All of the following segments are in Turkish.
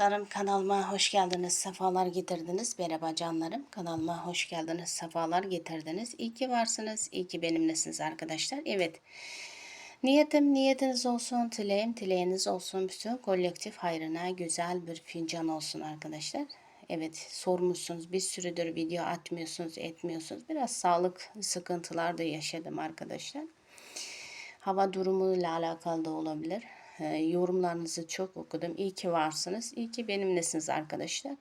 Arkadaşlarım kanalıma hoş geldiniz, sefalar getirdiniz. Merhaba canlarım, kanalıma hoş geldiniz, sefalar getirdiniz. İyi ki varsınız, iyi ki benimlesiniz arkadaşlar. Evet, niyetim niyetiniz olsun, dileğim dileğiniz olsun. Bütün kolektif hayrına güzel bir fincan olsun arkadaşlar. Evet, sormuşsunuz bir süredir video atmıyorsunuz, etmiyorsunuz. Biraz sağlık sıkıntılar da yaşadım arkadaşlar. Hava durumuyla alakalı da olabilir. Ee, yorumlarınızı çok okudum. İyi ki varsınız. İyi ki benimlesiniz arkadaşlar.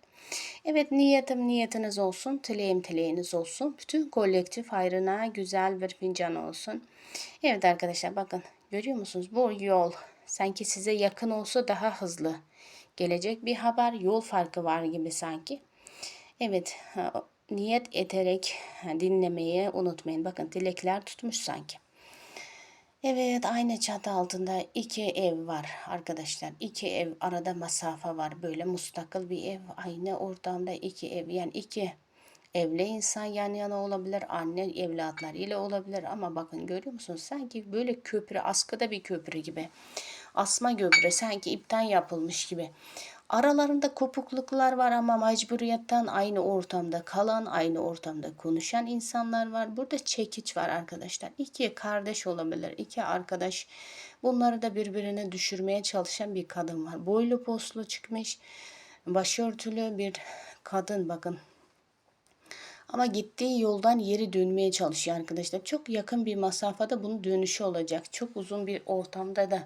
Evet niyetim niyetiniz olsun. Dileğim dileğiniz olsun. Bütün kolektif hayrına güzel bir fincan olsun. Evet arkadaşlar bakın görüyor musunuz? Bu yol sanki size yakın olsa daha hızlı gelecek bir haber. Yol farkı var gibi sanki. Evet niyet ederek dinlemeyi unutmayın. Bakın dilekler tutmuş sanki. Evet aynı çatı altında iki ev var arkadaşlar. İki ev arada mesafe var. Böyle mustakil bir ev. Aynı ortamda iki ev. Yani iki evli insan yan yana olabilir. Anne evlatlarıyla olabilir. Ama bakın görüyor musunuz? Sanki böyle köprü askıda bir köprü gibi. Asma köprü sanki ipten yapılmış gibi. Aralarında kopukluklar var ama mecburiyetten aynı ortamda kalan, aynı ortamda konuşan insanlar var. Burada çekiç var arkadaşlar. İki kardeş olabilir, iki arkadaş. Bunları da birbirine düşürmeye çalışan bir kadın var. Boylu poslu çıkmış, başörtülü bir kadın bakın. Ama gittiği yoldan yeri dönmeye çalışıyor arkadaşlar. Çok yakın bir mesafede bunun dönüşü olacak. Çok uzun bir ortamda da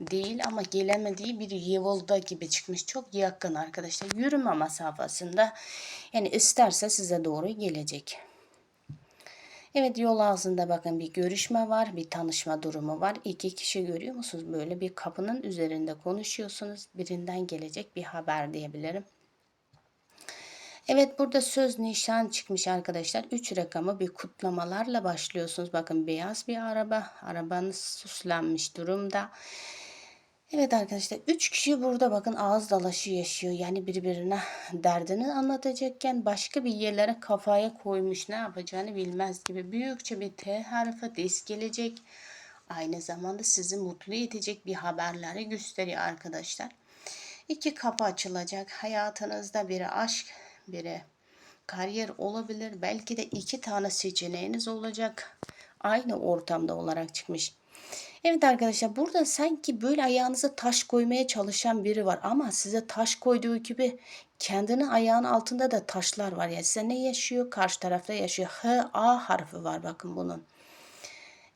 değil ama gelemediği bir yolda gibi çıkmış. Çok yakın arkadaşlar. Yürüme mesafesinde. Yani isterse size doğru gelecek. Evet yol ağzında bakın bir görüşme var, bir tanışma durumu var. İki kişi görüyor musunuz? Böyle bir kapının üzerinde konuşuyorsunuz. Birinden gelecek bir haber diyebilirim. Evet burada söz nişan çıkmış arkadaşlar. 3 rakamı bir kutlamalarla başlıyorsunuz. Bakın beyaz bir araba. Arabanız süslenmiş durumda. Evet arkadaşlar 3 kişi burada bakın ağız dalaşı yaşıyor. Yani birbirine derdini anlatacakken başka bir yerlere kafaya koymuş ne yapacağını bilmez gibi. Büyükçe bir T harfi disk gelecek. Aynı zamanda sizi mutlu edecek bir haberleri gösteriyor arkadaşlar. İki kapı açılacak. Hayatınızda biri aşk, biri kariyer olabilir. Belki de iki tane seçeneğiniz olacak. Aynı ortamda olarak çıkmış. Evet arkadaşlar burada sanki böyle ayağınıza taş koymaya çalışan biri var ama size taş koyduğu gibi kendini ayağın altında da taşlar var. Yani size ne yaşıyor? Karşı tarafta yaşıyor. H, A harfi var bakın bunun.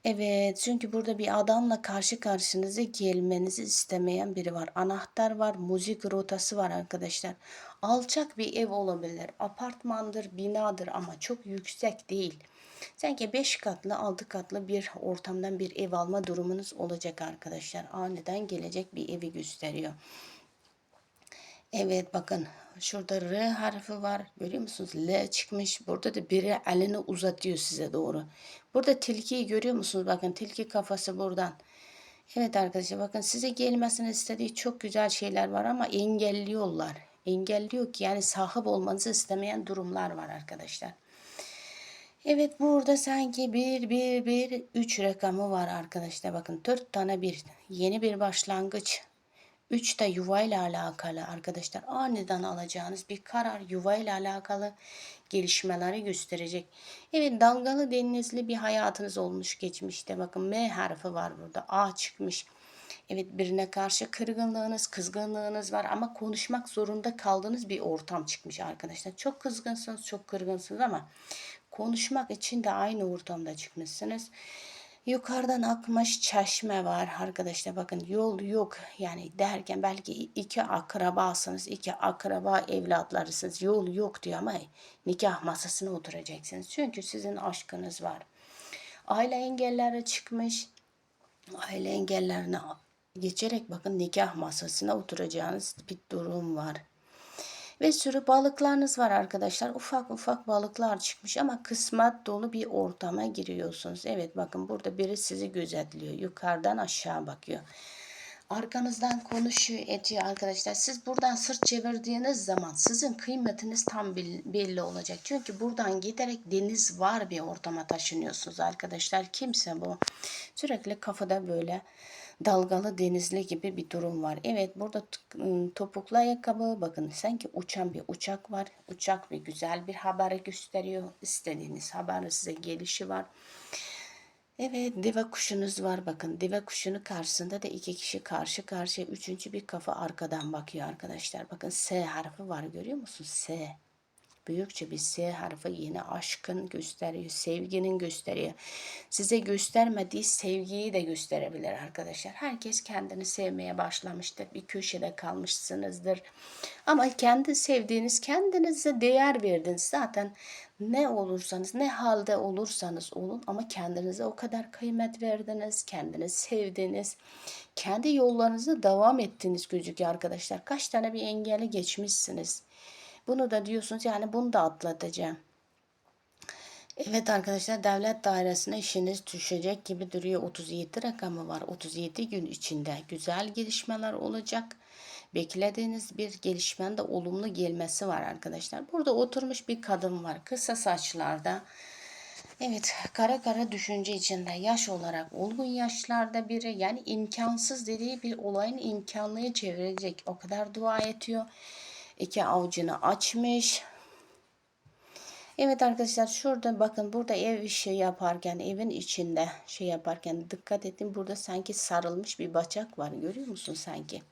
Evet çünkü burada bir adamla karşı karşınıza gelmenizi istemeyen biri var. Anahtar var, müzik rotası var arkadaşlar. Alçak bir ev olabilir, apartmandır, binadır ama çok yüksek değil. Sanki 5 katlı 6 katlı bir ortamdan bir ev alma durumunuz olacak arkadaşlar. Aniden gelecek bir evi gösteriyor. Evet bakın şurada R harfi var. Görüyor musunuz? L çıkmış. Burada da biri elini uzatıyor size doğru. Burada tilkiyi görüyor musunuz? Bakın tilki kafası buradan. Evet arkadaşlar bakın size gelmesini istediği çok güzel şeyler var ama engelliyorlar. Engelliyor ki yani sahip olmanızı istemeyen durumlar var arkadaşlar. Evet burada sanki bir bir bir üç rakamı var arkadaşlar. Bakın dört tane bir yeni bir başlangıç. Üç de yuva ile alakalı arkadaşlar. Aniden alacağınız bir karar yuva ile alakalı gelişmeleri gösterecek. Evet dalgalı denizli bir hayatınız olmuş geçmişte. Bakın M harfi var burada. A çıkmış. Evet birine karşı kırgınlığınız, kızgınlığınız var ama konuşmak zorunda kaldığınız bir ortam çıkmış arkadaşlar. Çok kızgınsınız, çok kırgınsınız ama konuşmak için de aynı ortamda çıkmışsınız. Yukarıdan akmış çeşme var arkadaşlar. Bakın yol yok. Yani derken belki iki akrabasınız iki akraba evlatlarısınız. Yol yok diyor ama nikah masasına oturacaksınız. Çünkü sizin aşkınız var. Aile engelleri çıkmış. Aile engellerini geçerek bakın nikah masasına oturacağınız bir durum var. Ve sürü balıklarınız var arkadaşlar. Ufak ufak balıklar çıkmış ama kısmet dolu bir ortama giriyorsunuz. Evet bakın burada biri sizi gözetliyor. Yukarıdan aşağı bakıyor. Arkanızdan konuşuyor ediyor arkadaşlar. Siz buradan sırt çevirdiğiniz zaman sizin kıymetiniz tam belli olacak. Çünkü buradan giderek deniz var bir ortama taşınıyorsunuz arkadaşlar. Kimse bu. Sürekli kafada böyle dalgalı denizli gibi bir durum var. Evet burada topuklu ayakkabı bakın sanki uçan bir uçak var. Uçak bir güzel bir haberi gösteriyor. İstediğiniz haber size gelişi var. Evet deve kuşunuz var bakın. Deve kuşunu karşısında da iki kişi karşı karşıya. Üçüncü bir kafa arkadan bakıyor arkadaşlar. Bakın S harfi var görüyor musun? S. Büyükçe bir S harfi yine aşkın gösteriyor, sevginin gösteriyor. Size göstermediği sevgiyi de gösterebilir arkadaşlar. Herkes kendini sevmeye başlamıştır. Bir köşede kalmışsınızdır. Ama kendi sevdiğiniz, kendinize değer verdiniz. Zaten ne olursanız, ne halde olursanız olun ama kendinize o kadar kıymet verdiniz, kendiniz sevdiniz. Kendi yollarınızı devam ettiniz gözüküyor arkadaşlar. Kaç tane bir engeli geçmişsiniz. Bunu da diyorsunuz yani bunu da atlatacağım. Evet arkadaşlar devlet dairesine işiniz düşecek gibi duruyor. 37 rakamı var. 37 gün içinde güzel gelişmeler olacak. Beklediğiniz bir gelişmenin de olumlu gelmesi var arkadaşlar. Burada oturmuş bir kadın var. Kısa saçlarda. Evet kara kara düşünce içinde yaş olarak olgun yaşlarda biri yani imkansız dediği bir olayın imkanlıya çevirecek. O kadar dua ediyor. İki avucunu açmış. Evet arkadaşlar şurada bakın burada ev işi yaparken evin içinde şey yaparken dikkat edin burada sanki sarılmış bir bacak var görüyor musun sanki?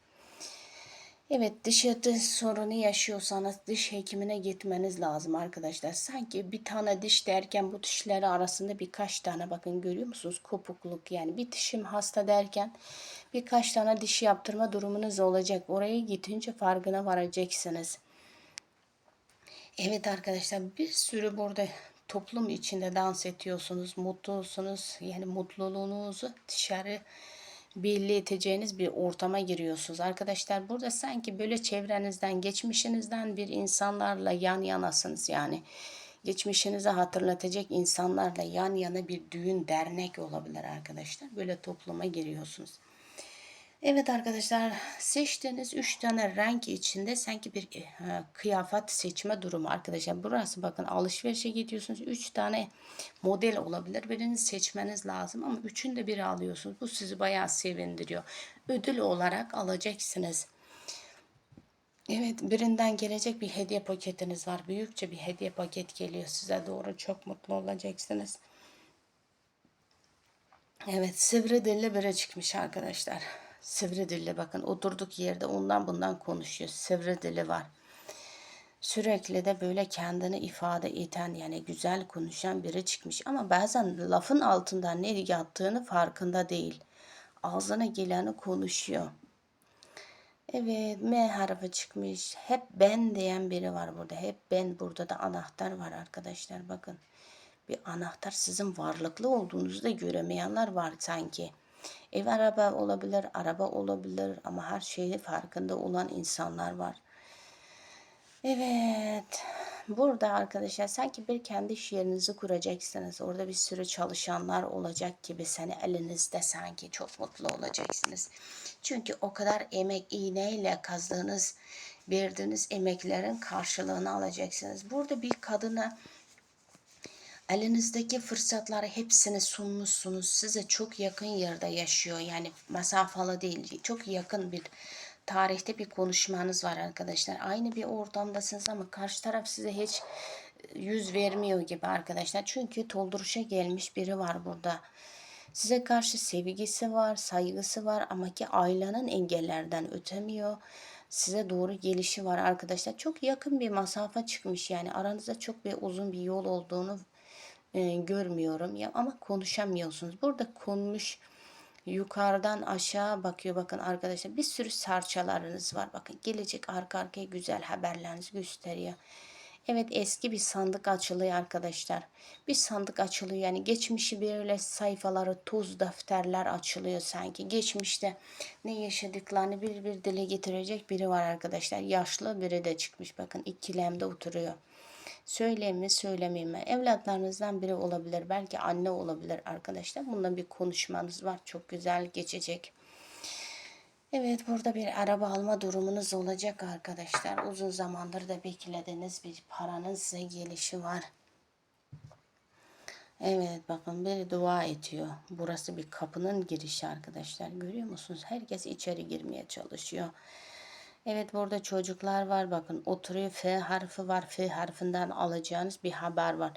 Evet eti sorunu yaşıyorsanız diş hekimine gitmeniz lazım arkadaşlar. Sanki bir tane diş derken bu dişleri arasında birkaç tane bakın görüyor musunuz kopukluk yani bir dişim hasta derken birkaç tane diş yaptırma durumunuz olacak. Oraya gidince farkına varacaksınız. Evet arkadaşlar bir sürü burada toplum içinde dans ediyorsunuz, mutlusunuz. Yani mutluluğunuzu dışarı belli edeceğiniz bir ortama giriyorsunuz. Arkadaşlar burada sanki böyle çevrenizden, geçmişinizden bir insanlarla yan yanasınız yani. Geçmişinizi hatırlatacak insanlarla yan yana bir düğün, dernek olabilir arkadaşlar. Böyle topluma giriyorsunuz. Evet arkadaşlar seçtiğiniz 3 tane renk içinde sanki bir e, kıyafet seçme durumu arkadaşlar. Burası bakın alışverişe gidiyorsunuz. 3 tane model olabilir. Birini seçmeniz lazım ama üçünü de biri alıyorsunuz. Bu sizi bayağı sevindiriyor. Ödül olarak alacaksınız. Evet birinden gelecek bir hediye paketiniz var. Büyükçe bir hediye paket geliyor size doğru. Çok mutlu olacaksınız. Evet sivri dilli biri çıkmış arkadaşlar. Sivri dilli bakın oturduk yerde ondan bundan konuşuyor. Sivri dili var. Sürekli de böyle kendini ifade eden yani güzel konuşan biri çıkmış. Ama bazen lafın altında ne yattığını farkında değil. Ağzına geleni konuşuyor. Evet M harfi çıkmış. Hep ben diyen biri var burada. Hep ben burada da anahtar var arkadaşlar bakın. Bir anahtar sizin varlıklı olduğunuzu da göremeyenler var sanki. Ev araba olabilir, araba olabilir ama her şeyi farkında olan insanlar var. Evet. Burada arkadaşlar sanki bir kendi iş yerinizi kuracaksınız. Orada bir sürü çalışanlar olacak gibi seni elinizde sanki çok mutlu olacaksınız. Çünkü o kadar emek iğneyle kazdığınız, verdiğiniz emeklerin karşılığını alacaksınız. Burada bir kadına elinizdeki fırsatları hepsini sunmuşsunuz. Size çok yakın yerde yaşıyor. Yani mesafalı değil. Çok yakın bir tarihte bir konuşmanız var arkadaşlar. Aynı bir ortamdasınız ama karşı taraf size hiç yüz vermiyor gibi arkadaşlar. Çünkü dolduruşa gelmiş biri var burada. Size karşı sevgisi var, saygısı var ama ki ailenin engellerden ötemiyor. Size doğru gelişi var arkadaşlar. Çok yakın bir masafe çıkmış yani aranızda çok bir uzun bir yol olduğunu e, görmüyorum ya ama konuşamıyorsunuz. Burada konmuş yukarıdan aşağı bakıyor bakın arkadaşlar bir sürü sarçalarınız var bakın gelecek arka arkaya güzel haberlerinizi gösteriyor. Evet eski bir sandık açılıyor arkadaşlar. Bir sandık açılıyor yani geçmişi böyle sayfaları toz defterler açılıyor sanki. Geçmişte ne yaşadıklarını bir bir dile getirecek biri var arkadaşlar. Yaşlı biri de çıkmış bakın ikilemde oturuyor. Söyleyeyim mi söylemeyeyim mi? Evlatlarınızdan biri olabilir. Belki anne olabilir arkadaşlar. Bununla bir konuşmanız var. Çok güzel geçecek. Evet burada bir araba alma durumunuz olacak arkadaşlar. Uzun zamandır da beklediğiniz bir paranın size gelişi var. Evet bakın biri dua ediyor. Burası bir kapının girişi arkadaşlar. Görüyor musunuz? Herkes içeri girmeye çalışıyor. Evet burada çocuklar var bakın oturuyor F harfi var F harfinden alacağınız bir haber var.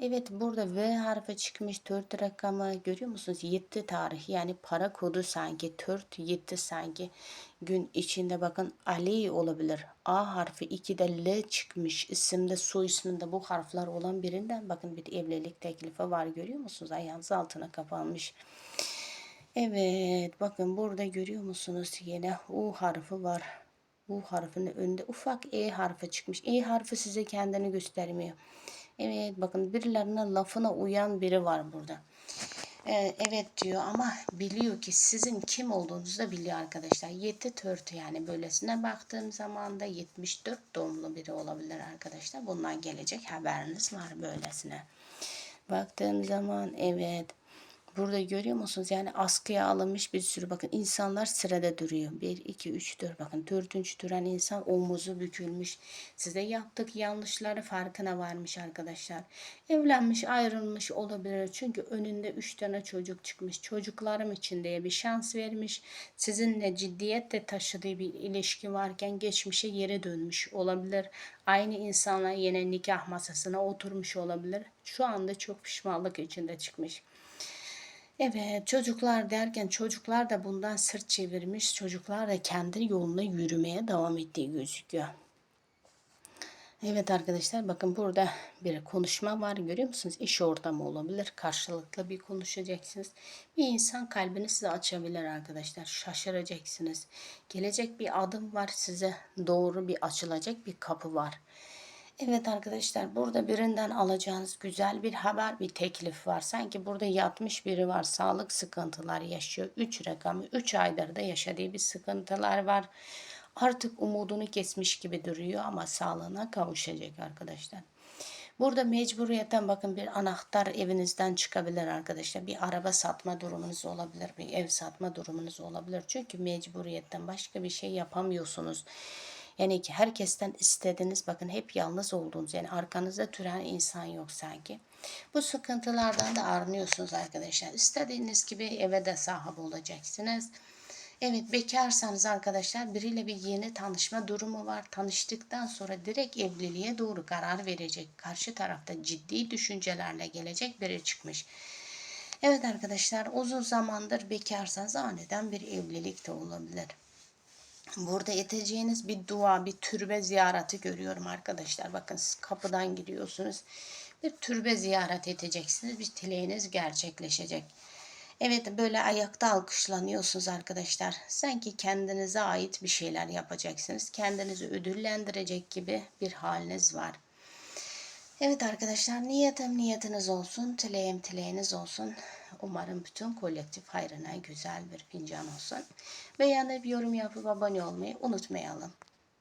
Evet burada V harfi çıkmış 4 rakamı görüyor musunuz? 7 tarih yani para kodu sanki 4 7 sanki gün içinde bakın Ali olabilir. A harfi 2'de L çıkmış isimde soy isminde bu harfler olan birinden bakın bir evlilik teklifi var görüyor musunuz? Ayağınız altına kapanmış. Evet bakın burada görüyor musunuz yine U harfi var. U harfinin önünde ufak E harfi çıkmış. E harfi size kendini göstermiyor. Evet bakın birilerine lafına uyan biri var burada. Ee, evet diyor ama biliyor ki sizin kim olduğunuzu da biliyor arkadaşlar. 7 tört yani böylesine baktığım zaman da 74 doğumlu biri olabilir arkadaşlar. Bundan gelecek haberiniz var böylesine. Baktığım zaman evet Burada görüyor musunuz? Yani askıya alınmış bir sürü bakın insanlar sırada duruyor. 1, 2, 3, 4 bakın dördüncü duran insan omuzu bükülmüş. Size yaptık yanlışları farkına varmış arkadaşlar. Evlenmiş ayrılmış olabilir. Çünkü önünde 3 tane çocuk çıkmış. Çocuklarım için diye bir şans vermiş. Sizinle ciddiyetle taşıdığı bir ilişki varken geçmişe yere dönmüş olabilir. Aynı insanla yine nikah masasına oturmuş olabilir. Şu anda çok pişmanlık içinde çıkmış. Evet çocuklar derken çocuklar da bundan sırt çevirmiş. Çocuklar da kendi yoluna yürümeye devam ettiği gözüküyor. Evet arkadaşlar bakın burada bir konuşma var görüyor musunuz? İş ortamı olabilir. Karşılıklı bir konuşacaksınız. Bir insan kalbini size açabilir arkadaşlar. Şaşıracaksınız. Gelecek bir adım var size doğru bir açılacak bir kapı var. Evet arkadaşlar burada birinden alacağınız güzel bir haber bir teklif var. Sanki burada yatmış biri var sağlık sıkıntılar yaşıyor. 3 rakamı 3 aydır da yaşadığı bir sıkıntılar var. Artık umudunu kesmiş gibi duruyor ama sağlığına kavuşacak arkadaşlar. Burada mecburiyetten bakın bir anahtar evinizden çıkabilir arkadaşlar. Bir araba satma durumunuz olabilir. Bir ev satma durumunuz olabilir. Çünkü mecburiyetten başka bir şey yapamıyorsunuz. Yani ki herkesten istediğiniz bakın hep yalnız olduğunuz yani arkanızda türen insan yok sanki. Bu sıkıntılardan da arınıyorsunuz arkadaşlar. İstediğiniz gibi eve de sahip olacaksınız. Evet bekarsanız arkadaşlar biriyle bir yeni tanışma durumu var. Tanıştıktan sonra direkt evliliğe doğru karar verecek. Karşı tarafta ciddi düşüncelerle gelecek biri çıkmış. Evet arkadaşlar uzun zamandır bekarsanız aniden bir evlilik de olabilir. Burada edeceğiniz bir dua, bir türbe ziyareti görüyorum arkadaşlar. Bakın siz kapıdan giriyorsunuz. Bir türbe ziyaret edeceksiniz. Bir dileğiniz gerçekleşecek. Evet böyle ayakta alkışlanıyorsunuz arkadaşlar. Sanki kendinize ait bir şeyler yapacaksınız. Kendinizi ödüllendirecek gibi bir haliniz var. Evet arkadaşlar niyetim niyetiniz olsun. Dileğim dileğiniz olsun. Umarım bütün kolektif hayrına güzel bir fincan olsun. Beğenip yorum yapıp abone olmayı unutmayalım.